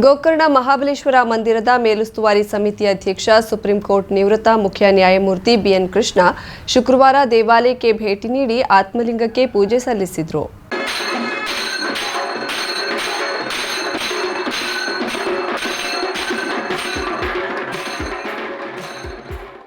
ಗೋಕರ್ಣ ಮಹಾಬಲೇಶ್ವರ ಮಂದಿರದ ಮೇಲುಸ್ತುವಾರಿ ಸಮಿತಿ ಅಧ್ಯಕ್ಷ, ಸುಪ್ರೀಂ ಕೋರ್ಟ್ ನಿವೃತ್ತ ಮುಖ್ಯ ನ್ಯಾಯಮೂರ್ತಿ ಬಿಎನ್ ಕೃಷ್ಣ ಶುಕ್ರವಾರ ದೇವಾಲಯಕ್ಕೆ ಭೇಟಿ ನೀಡಿ ಆತ್ಮಲಿಂಗಕ್ಕೆ ಪೂಜೆ ಸಲ್ಲಿಸಿದರು.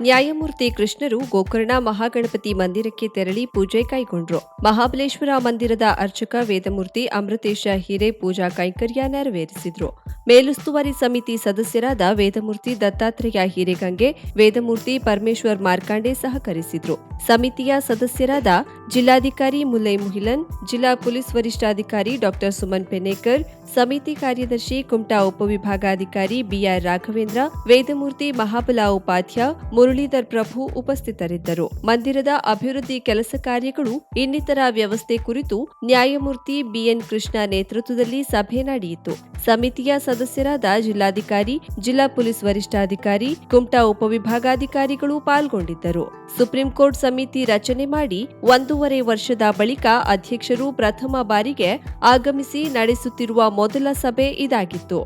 ನ್ಯಾಯಮೂರ್ತಿ ಕೃಷ್ಣರು ಗೋಕರ್ಣ ಮಹಾಗಣಪತಿ ಮಂದಿರಕ್ಕೆ ತೆರಳಿ ಪೂಜೆ ಕೈಗೊಂಡ್ರು. ಮಹಾಬಲೇಶ್ವರ ಮಂದಿರದ ಅರ್ಚಕ ವೇದಮೂರ್ತಿ ಅಮೃತೇಶ ಹಿರೇ ಪೂಜಾ ಕೈಂಕರ್ಯ ನೆರವೇರಿಸಿದ್ರು. ಮೇಲುಸ್ತುವಾರಿ ಸಮಿತಿ ಸದಸ್ಯರಾದ ವೇದಮೂರ್ತಿ ದತ್ತಾತ್ರೇಯ ಹಿರೇಗಂಗೆ ವೇದಮೂರ್ತಿ ಪರಮೇಶ್ವರ್ ಮಾರ್ಕಾಂಡೆ ಸಹಕರಿಸಿದ್ರು. ಸಮಿತಿಯ ಸದಸ್ಯರಾದ ಜಿಲ್ಲಾಧಿಕಾರಿ ಮುಲ್ಲೈ ಮುಹಿಲನ್, ಜಿಲ್ಲಾ ಪೊಲೀಸ್ ವರಿಷ್ಠಾಧಿಕಾರಿ ಡಾಕ್ಟರ್ ಸುಮನ್ ಪೆನೇಕರ್, ಸಮಿತಿ ಕಾರ್ಯದರ್ಶಿ ಕುಮಟಾ ಉಪವಿಭಾಗಾಧಿಕಾರಿ ಬಿಆರ್ ರಾಘವೇಂದ್ರ, ವೇದಮೂರ್ತಿ ಮಹಾಬಲ ಉಪಾಧ್ಯ ಮುರಳೀಧರ್ ಪ್ರಭು ಉಪಸ್ಥಿತರಿದ್ದರು. ಮಂದಿರದ ಅಭಿವೃದ್ಧಿ ಕೆಲಸ ಕಾರ್ಯಗಳು, ಇನ್ನಿತರ ವ್ಯವಸ್ಥೆ ಕುರಿತು ನ್ಯಾಯಮೂರ್ತಿ ಬಿಎನ್ ಕೃಷ್ಣ ನೇತೃತ್ವದಲ್ಲಿ ಸಭೆ ನಡೆಯಿತು. ಸಮಿತಿಯ ಸದಸ್ಯರಾದ ಜಿಲ್ಲಾಧಿಕಾರಿ, ಜಿಲ್ಲಾ ಪೊಲೀಸ್ ವರಿಷ್ಠಾಧಿಕಾರಿ, ಕುಮಟಾ ಉಪವಿಭಾಗಾಧಿಕಾರಿಗಳು ಪಾಲ್ಗೊಂಡಿದ್ದರು. ಸುಪ್ರೀಂ ಕೋರ್ಟ್ ಸಮಿತಿ ರಚನೆ ಮಾಡಿ ಒಂದೂವರೆ ವರ್ಷದ ಬಳಿಕ ಅಧ್ಯಕ್ಷರು ಪ್ರಥಮ ಬಾರಿಗೆ ಆಗಮಿಸಿ ನಡೆಸುತ್ತಿರುವ ಮೊದಲ ಸಭೆ ಇದಾಗಿತ್ತು.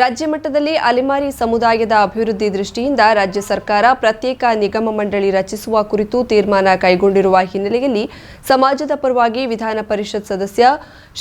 ರಾಜ್ಯ ಮಟ್ಟದಲ್ಲಿ ಅಲೆಮಾರಿ ಸಮುದಾಯದ ಅಭಿವೃದ್ಧಿ ದೃಷ್ಟಿಯಿಂದ ರಾಜ್ಯ ಸರ್ಕಾರ ಪ್ರತ್ಯೇಕ ನಿಗಮ ಮಂಡಳಿ ರಚಿಸುವ ಕುರಿತು ತೀರ್ಮಾನ ಕೈಗೊಂಡಿರುವ ಹಿನ್ನೆಲೆಯಲ್ಲಿ ಸಮಾಜದ ಪರವಾಗಿ ವಿಧಾನ ಪರಿಷತ್ ಸದಸ್ಯ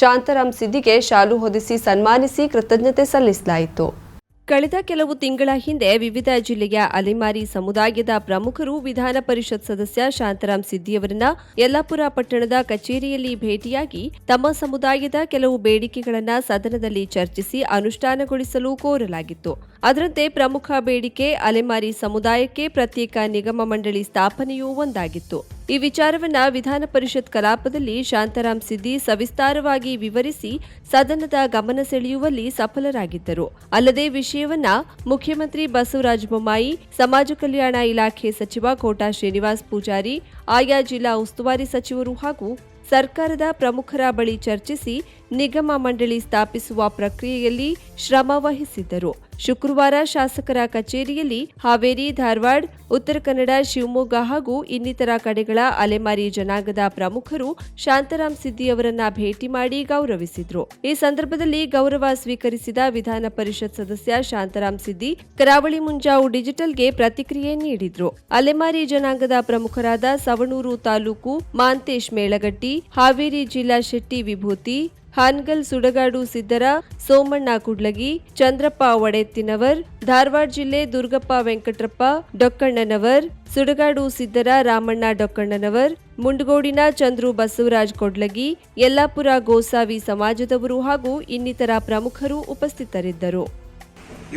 ಶಾಂತಾರಾಮ್ ಸಿದ್ದಿಗೆ ಶಾಲು ಹೊದಿಸಿ ಸನ್ಮಾನಿಸಿ ಕೃತಜ್ಞತೆ ಸಲ್ಲಿಸಲಾಯಿತು. ಕಳೆದ ಕೆಲವು ತಿಂಗಳ ಹಿಂದೆ ವಿವಿಧ ಜಿಲ್ಲೆಯ ಅಲೆಮಾರಿ ಸಮುದಾಯದ ಪ್ರಮುಖರು ವಿಧಾನ ಪರಿಷತ್ ಸದಸ್ಯ ಶಾಂತರಾಮ್ ಸಿದ್ದಿಯವರನ್ನ ಯಲ್ಲಾಪುರ ಪಟ್ಟಣದ ಕಚೇರಿಯಲ್ಲಿ ಭೇಟಿಯಾಗಿ ತಮ್ಮ ಸಮುದಾಯದ ಕೆಲವು ಬೇಡಿಕೆಗಳನ್ನು ಸದನದಲ್ಲಿ ಚರ್ಚಿಸಿ ಅನುಷ್ಠಾನಗೊಳಿಸಲು ಕೋರಲಾಗಿತ್ತು. ಅದರಂತೆ ಪ್ರಮುಖ ಬೇಡಿಕೆ ಅಲೆಮಾರಿ ಸಮುದಾಯಕ್ಕೆ ಪ್ರತ್ಯೇಕ ನಿಗಮ ಮಂಡಳಿ ಸ್ಥಾಪನೆಯೂ ಒಂದಾಗಿತ್ತು. ಈ ವಿಚಾರವನ್ನ ವಿಧಾನ ಪರಿಷತ್ ಕಲಾಪದಲ್ಲಿ ಶಾಂತಾರಾಮ್ ಸಿದ್ದಿ ಸವಿಸ್ತಾರವಾಗಿ ವಿವರಿಸಿ ಸದನದ ಗಮನ ಸೆಳೆಯುವಲ್ಲಿ ಸಫಲರಾಗಿದ್ದರು. ಅಲ್ಲದೆ ವಿಷಯವನ್ನ ಮುಖ್ಯಮಂತ್ರಿ ಬಸವರಾಜ ಬೊಮ್ಮಾಯಿ, ಸಮಾಜ ಕಲ್ಯಾಣ ಇಲಾಖೆ ಸಚಿವ ಕೋಟಾ ಶ್ರೀನಿವಾಸ್ ಪೂಜಾರಿ, ಆಯಾ ಜಿಲ್ಲಾ ಉಸ್ತುವಾರಿ ಸಚಿವರು ಹಾಗೂ ಸರ್ಕಾರದ ಪ್ರಮುಖರ ಬಳಿ ಚರ್ಚಿಸಿ ನಿಗಮ ಮಂಡಳಿ ಸ್ಥಾಪಿಸುವ ಪ್ರಕ್ರಿಯೆಯಲ್ಲಿ ಶ್ರಮ ವಹಿಸಿದ್ದರು. ಶುಕ್ರವಾರ ಶಾಸಕರ ಕಚೇರಿಯಲ್ಲಿ ಹಾವೇರಿ, ಧಾರವಾಡ, ಉತ್ತರ ಕನ್ನಡ, ಶಿವಮೊಗ್ಗ ಹಾಗೂ ಇನ್ನಿತರ ಕಡೆಗಳ ಅಲೆಮಾರಿ ಜನಾಂಗದ ಪ್ರಮುಖರು ಶಾಂತಾರಾಮ್ ಸಿದ್ದಿಯವರನ್ನ ಭೇಟಿ ಮಾಡಿ ಗೌರವಿಸಿದ್ರು. ಈ ಸಂದರ್ಭದಲ್ಲಿ ಗೌರವ ಸ್ವೀಕರಿಸಿದ ವಿಧಾನ ಪರಿಷತ್ ಸದಸ್ಯ ಶಾಂತರಾಮ್ ಸಿದ್ದಿ ಕರಾವಳಿ ಮುಂಜಾವು ಡಿಜಿಟಲ್ಗೆ ಪ್ರತಿಕ್ರಿಯೆ ನೀಡಿದ್ರು. ಅಲೆಮಾರಿ ಜನಾಂಗದ ಪ್ರಮುಖರಾದ ಸವಣೂರು ತಾಲೂಕು ಮಾಂತೇಶ್ ಮೇಳಗಟ್ಟಿ, ಹಾವೇರಿ ಜಿಲ್ಲಾ ಶೆಟ್ಟಿ ವಿಭೂತಿ ಹಾನ್ಗಲ್, ಸುಡಗಾಡು ಸಿದ್ದರ, ಸೋಮಣ್ಣ ಕುಡ್ಲಗಿ, ಚಂದ್ರಪ್ಪ ಒಡೆತ್ತಿನವರ್, ಧಾರವಾಡ ಜಿಲ್ಲೆ ದುರ್ಗಪ್ಪ ವೆಂಕಟ್ರಪ್ಪ ಡೊಕ್ಕಣ್ಣನವರ್, ಸುಡಗಾಡು ಸಿದ್ದರ ರಾಮಣ್ಣ ಡೊಕ್ಕಣ್ಣನವರ್, ಮುಂಡಗೋಡಿನ ಚಂದ್ರು ಬಸವರಾಜ್ ಕೊಡ್ಲಗಿ, ಯಲ್ಲಾಪುರ ಗೋಸಾವಿ ಸಮಾಜದವರು ಹಾಗೂ ಇನ್ನಿತರ ಪ್ರಮುಖರು ಉಪಸ್ಥಿತರಿದ್ದರು.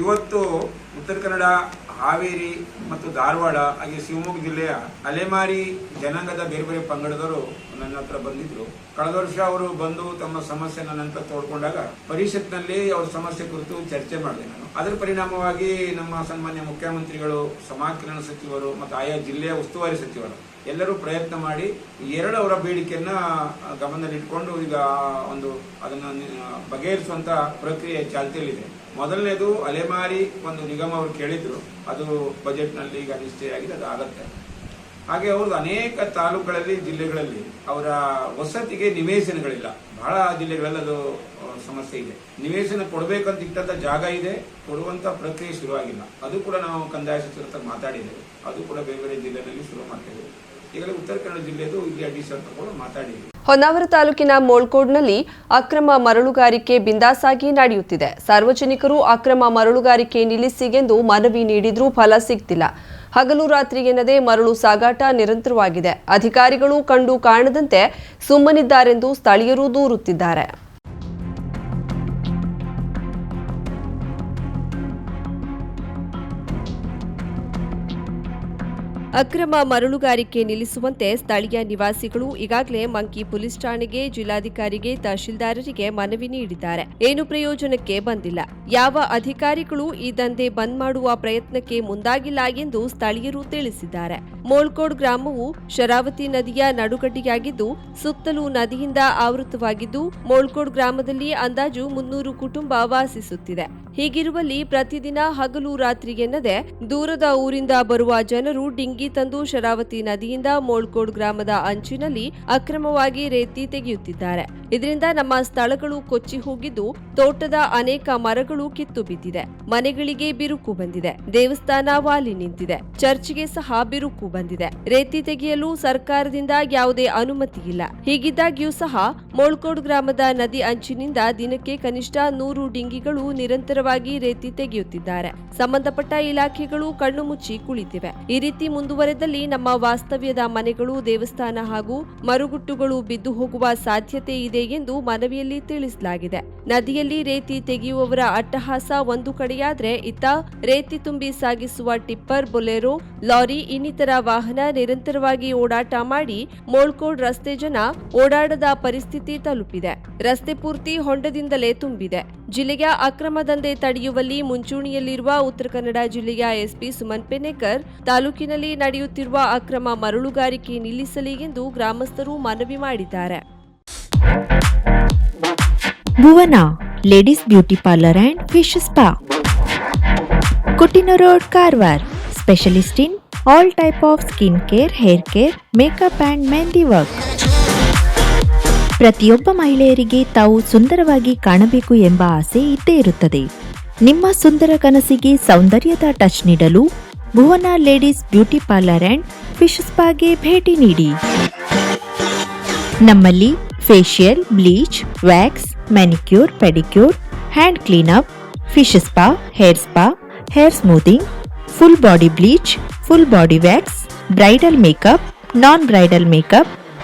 ಇವತ್ತು ಉತ್ತರ ಕನ್ನಡ, ಹಾವೇರಿ ಮತ್ತು ಧಾರವಾಡ, ಹಾಗೆ ಶಿವಮೊಗ್ಗ ಜಿಲ್ಲೆಯ ಅಲೆಮಾರಿ ಜನಾಂಗದ ಬೇರೆ ಬೇರೆ ಪಂಗಡದವರು ನನ್ನ ಹತ್ರ ಬಂದಿದ್ರು. ಕಳೆದ ವರ್ಷ ಅವರು ಬಂದು ತಮ್ಮ ಸಮಸ್ಯೆ ನನ್ನ ಹತ್ರ ತೋಡ್ಕೊಂಡಾಗ ಪರಿಷತ್ನಲ್ಲಿ ಅವ್ರ ಸಮಸ್ಯೆ ಕುರಿತು ಚರ್ಚೆ ಮಾಡಿದೆ ನಾನು. ಅದರ ಪರಿಣಾಮವಾಗಿ ನಮ್ಮ ಸನ್ಮಾನ್ಯ ಮುಖ್ಯಮಂತ್ರಿಗಳು ಸಮಾಜ ಕಲ್ಯಾಣ ಸಚಿವರು ಮತ್ತು ಆಯಾ ಜಿಲ್ಲೆಯ ಉಸ್ತುವಾರಿ ಸಚಿವರು ಎಲ್ಲರೂ ಪ್ರಯತ್ನ ಮಾಡಿ ಎರಡು ಅವರ ಬೇಡಿಕೆಯನ್ನ ಗಮನದಲ್ಲಿಟ್ಕೊಂಡು ಈಗ ಒಂದು ಅದನ್ನ ಬಗೆಹರಿಸುವಂತ ಪ್ರಕ್ರಿಯೆ ಚಾಲ್ತಿಯಲ್ಲಿದೆ. ಮೊದಲನೇದು ಅಲೆಮಾರಿ ಒಂದು ನಿಗಮ ಅವರು ಕೇಳಿದ್ರು. ಅದು ಬಜೆಟ್ನಲ್ಲಿ ಈಗ ನಿಶ್ಚಯ ಅದು ಆಗತ್ತೆ. ಹಾಗೆ ಅವ್ರದ್ದು ಅನೇಕ ತಾಲೂಕುಗಳಲ್ಲಿ, ಜಿಲ್ಲೆಗಳಲ್ಲಿ ಅವರ ವಸತಿಗೆ ನಿವೇಶನಗಳಿಲ್ಲ. ಬಹಳ ಜಿಲ್ಲೆಗಳಲ್ಲಿ ಅದು ಸಮಸ್ಯೆ ಇದೆ. ನಿವೇಶನ ಕೊಡಬೇಕಂತ ಇಟ್ಟಂತ ಜಾಗ ಇದೆ, ಕೊಡುವಂತ ಪ್ರಕ್ರಿಯೆ ಶುರುವಾಗಿಲ್ಲ. ಅದು ಕೂಡ ನಾವು ಕಂದಾಯ ಸಚಿವರ ಮಾತಾಡಿದ್ದೇವೆ. ಅದು ಕೂಡ ಬೇರೆ ಬೇರೆ ಜಿಲ್ಲೆಗಳಲ್ಲಿ ಶುರು ಮಾಡ್ತಿದ್ದೇವೆ ಈಗಲೇ ಉತ್ತರ ಕನ್ನಡ ಜಿಲ್ಲೆದು ಇಲ್ಲಿ ಅಡಿಷನ್ ತಗೊಂಡು ಮಾತಾಡಿದ್ವಿ ಹೊನ್ನಾವರ ತಾಲೂಕಿನ ಮೋಳ್ಕೋಡ್ನಲ್ಲಿ ಅಕ್ರಮ ಮರಳುಗಾರಿಕೆ ಬಿಂದಾಸಾಗಿ ನಡೆಯುತ್ತಿದೆ. ಸಾರ್ವಜನಿಕರು ಅಕ್ರಮ ಮರಳುಗಾರಿಕೆ ನಿಲ್ಲಿಸಿಗೆಂದು ಮನವಿ ನೀಡಿದರೂ ಫಲ ಸಿಗ್ತಿಲ್ಲ. ಹಗಲು ರಾತ್ರಿ ಎನ್ನದೆ ಮರಳು ಸಾಗಾಟ ನಿರಂತರವಾಗಿದೆ. ಅಧಿಕಾರಿಗಳು ಕಂಡು ಕಾಣದಂತೆ ಸುಮ್ಮನಿದ್ದಾರೆಂದು ಸ್ಥಳೀಯರು ದೂರುತ್ತಿದ್ದಾರೆ. ಅಕ್ರಮ ಮರಳುಗಾರಿಕೆ ನಿಲ್ಲಿಸುವಂತೆ ಸ್ಥಳೀಯ ನಿವಾಸಿಗಳು ಈಗಾಗಲೇ ಮಂಕಿ ಪೊಲೀಸ್ ಠಾಣೆಗೆ, ಜಿಲ್ಲಾಧಿಕಾರಿಗೆ, ತಹಶೀಲ್ದಾರರಿಗೆ ಮನವಿ ನೀಡಿದ್ದಾರೆ. ಏನು ಪ್ರಯೋಜನಕ್ಕೆ ಬಂದಿಲ್ಲ. ಯಾವ ಅಧಿಕಾರಿಗಳು ಈ ದಂಧೆ ಬಂದ್ ಮಾಡುವ ಪ್ರಯತ್ನಕ್ಕೆ ಮುಂದಾಗಿಲ್ಲ ಎಂದು ಸ್ಥಳೀಯರು ತಿಳಿಸಿದ್ದಾರೆ. ಮೋಳ್ಕೋಡ್ ಗ್ರಾಮವು ಶರಾವತಿ ನದಿಯ ನಡುಗಡ್ಡೆಯಾಗಿದ್ದು, ಸುತ್ತಲೂ ನದಿಯಿಂದ ಆವೃತವಾಗಿದ್ದು ಮೋಳ್ಕೋಡ್ ಗ್ರಾಮದಲ್ಲಿ ಅಂದಾಜು ಮುನ್ನೂರು ಕುಟುಂಬ ವಾಸಿಸುತ್ತಿದೆ. ಹೀಗಿರುವಲ್ಲಿ ಪ್ರತಿದಿನ ಹಗಲು ರಾತ್ರಿ ಎನ್ನದೆ ದೂರದ ಊರಿಂದ ಬರುವ ಜನರು ಡಿಂಗಿ ತಂದು ಶರಾವತಿ ನದಿಯಿಂದ ಮೋಳ್ಕೋಡ್ ಗ್ರಾಮದ ಅಂಚಿನಲ್ಲಿ ಅಕ್ರಮವಾಗಿ ರೇತಿ ತೆಗೆಯುತ್ತಿದ್ದಾರೆ. ಇದರಿಂದ ನಮ್ಮ ಸ್ಥಳಗಳು ಕೊಚ್ಚಿ ಹೋಗಿದ್ದು ತೋಟದ ಅನೇಕ ಮರಗಳು ಕಿತ್ತು ಬಿದ್ದಿದೆ. ಮನೆಗಳಿಗೆ ಬಿರುಕು ಬಂದಿದೆ. ದೇವಸ್ಥಾನ ವಾಲಿ ನಿಂತಿದೆ. ಚರ್ಚ್ಗೆ ಸಹ ಬಿರುಕು ಬಂದಿದೆ. ರೇತಿ ತೆಗೆಯಲು ಸರ್ಕಾರದಿಂದ ಯಾವುದೇ ಅನುಮತಿ ಇಲ್ಲ. ಹೀಗಿದ್ದಾಗ್ಯೂ ಸಹ ಮೋಳ್ಕೋಡ್ ಗ್ರಾಮದ ನದಿ ಅಂಚಿನಿಂದ ದಿನಕ್ಕೆ ಕನಿಷ್ಠ ನೂರು ಡಿಂಗಿಗಳು ನಿರಂತರವಾಗಿ ರೇತಿ ತೆಗೆಯುತ್ತಿದ್ದಾರೆ. ಸಂಬಂಧಪಟ್ಟ ಇಲಾಖೆಗಳು ಕಣ್ಣು ಮುಚ್ಚಿ ಕುಳಿತಿವೆ. ಈ ರೀತಿ ಮುಂದುವರೆದಲ್ಲಿ ನಮ್ಮ ವಾಸ್ತವ್ಯದ ಮನೆಗಳು, ದೇವಸ್ಥಾನ ಹಾಗೂ ಮರುಗುಟ್ಟುಗಳು ಬಿದ್ದು ಹೋಗುವ ಸಾಧ್ಯತೆ ಇದೆ ಎಂದು ಮನವಿಯಲ್ಲಿ ತಿಳಿಸಲಾಗಿದೆ. ನದಿಯಲ್ಲಿ ರೇತಿ ತೆಗೆಯುವವರ ಅಟ್ಟಹಾಸ ಒಂದು ಕಡೆಯಾದ್ರೆ ಇತ್ತ ರೇತಿ ತುಂಬಿ ಸಾಗಿಸುವ ಟಿಪ್ಪರ್, ಬೊಲೆರೋ, ಲಾರಿ, ಇನ್ನಿತರ ವಾಹನ ನಿರಂತರವಾಗಿ ಓಡಾಟ ಮಾಡಿ ಮೋಳ್ಕೋಡ್ ರಸ್ತೆ ಜನ ಓಡಾಡದ ಪರಿಸ್ಥಿತಿ ತಲುಪಿದೆ. ರಸ್ತೆ ಪೂರ್ತಿ ಹೊಂಡದಿಂದಲೇ ತುಂಬಿದೆ. ಜಿಲ್ಲೆಯ ಅಕ್ರಮ ದಂಧೆ ತಡೆಯುವಲ್ಲಿ ಮುಂಚೂಣಿಯಲ್ಲಿರುವ ಉತ್ತರ ಕನ್ನಡ ಜಿಲ್ಲೆಯ ಎಸ್ಪಿ ಸುಮನ್ ಪೆನೇಕರ್ ತಾಲೂಕಿನಲ್ಲಿ ನಡೆಯುತ್ತಿರುವ ಅಕ್ರಮ ಮರಳುಗಾರಿಕೆ ನಿಲ್ಲಿಸಲಿ ಎಂದು ಗ್ರಾಮಸ್ಥರು ಮನವಿ ಮಾಡಿದ್ದಾರೆ. Bhuvana, ladies beauty parlour and fish spa. ಕೊಟ್ಟಿನ road Karwar, specialist in all type of skin care, hair care, makeup and mehndi work. ಪ್ರತಿಯೊಬ್ಬ ಮಹಿಳೆಯರಿಗೆ ತಾವು ಸುಂದರವಾಗಿ ಕಾಣಬೇಕು ಎಂಬ ಆಸೆ ಇದ್ದೇ ಇರುತ್ತದೆ. ನಿಮ್ಮ ಸುಂದರ ಕನಸಿಗೆ ಸೌಂದರ್ಯದ ಟಚ್ ನೀಡಲು Bhuvana ladies beauty parlour and fish ಸ್ಪಾಗೆ ಭೇಟಿ ನೀಡಿ. ನಮ್ಮಲ್ಲಿ facial bleach wax manicure pedicure hand cleanup fish spa hair spa hair smoothing full body bleach full body wax bridal makeup non bridal makeup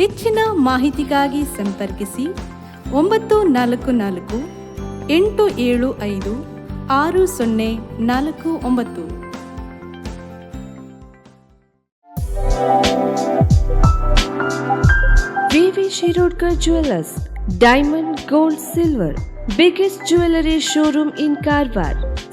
ಹೆಚ್ಚಿನ ಮಾಹಿತಿಗಾಗಿ ಸಂಪರ್ಕಿಸಿ ಒಂಬತ್ತು ನಾಲ್ಕು ನಾಲ್ಕು ಎಂಟು ಏಳು ಐದು ಆರು ಸೊನ್ನೆ ನಾಲ್ಕು ಒಂಬತ್ತು. V V Shirodkar jewellers diamond, gold, silver, biggest jewellery showroom in Karwar.